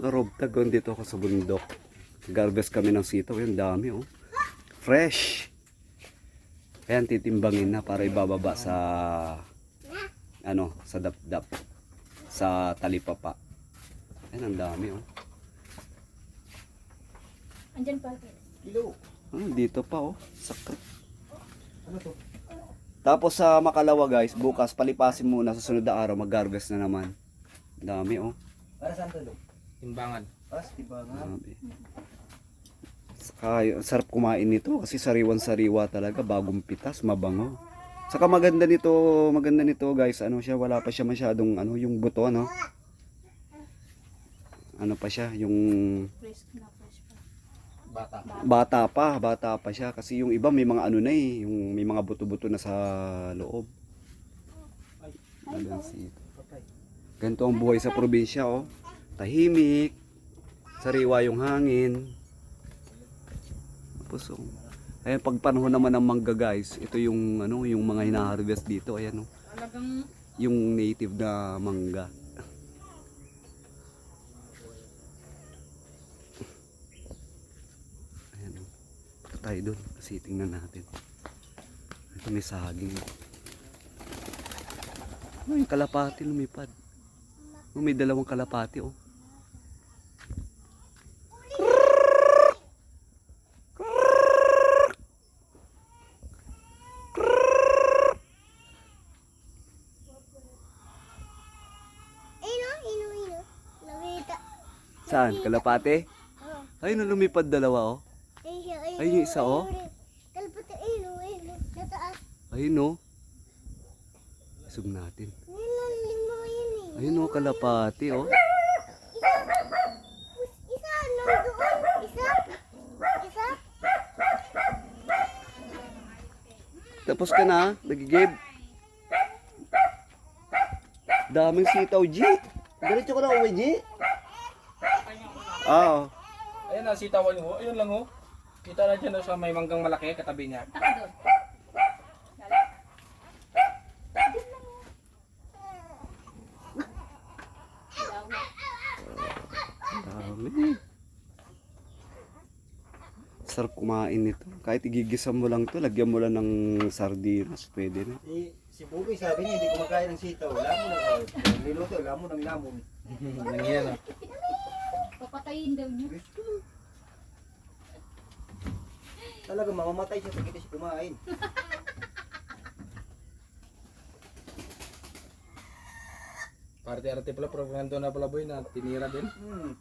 kagawan dito ako sa bundok. Garbes kami ng sitaw. Yan dami oh. Fresh. Ayan titimbangin na para ibababa sa ano, sa dapdap. Sa talipapa. Ayan ang dami oh. Andyan pa. Kilo. Ah, dito pa oh. Sakit. Ano to? Tapos sa Makalawa guys, bukas palipasin muna sa sunod na araw mag-gargas na naman. Ang Dami oh. Para saan to? Timbangan. Pas, tibangan. Grabe. Saka, sarap kumain nito kasi sariwan-sariwa talaga, bagong pitas, mabango. Saka maganda nito, maganda nito guys, ano siya, wala pa siya masyadong ano, yung buto ano. Ano pa siya, yung Fresh na fresh pa. Bata. bata pa, bata pa siya kasi yung iba may mga ano na eh, yung may mga buto-buto na sa loob. Ayan, si-. Ganito ang buhay sa probinsya, oh. Tahimik, sariwa yung hangin. Tapos, oh. Ayan, pag panahon naman ng mangga, guys, ito yung, ano, yung mga hinaharvest dito, ayan, oh. Yung native na mangga. Ayan, oh. Tayo doon, kasi tingnan natin. Ito may saging. Oh, yung kalapati lumipad. Oh, may dalawang kalapati, oh. Saan? Kalapati? Oh, Ayun, na lumipad dalawa, oh. ayun ayun. Ayun yung isa, oh. ayun. Kalpata, ino, ino. Nataas. Ayun, oh. Isog natin. Yun ang lima yun eh. Ayun, oh, kalapati, oh. Isa, nandoon. Isa. Isa. Tapos ka na, nagigib. Daming sitaw, G. Diretso ko na uwi, G. Ah, oh. Ayun na, sitawan mo. Ayun lang oh. Kita na dyan oh, sa may manggang malaki, katabi niya. Dami. Sarap kumain nito. Kahit igigisa mo lang to, lagyan mo lang ng sardinas, pwede na. Si, si Bugoy sabi niya, hindi kumakain ng sitaw. Lamon na ako. Niluto, lamon ng lamon. Oh. Papatayin daw niya. Talaga, mamamatay siya sa kita siya kumain. Parte-arte pala, pero nandun na pala boy na tinira din. Hmm.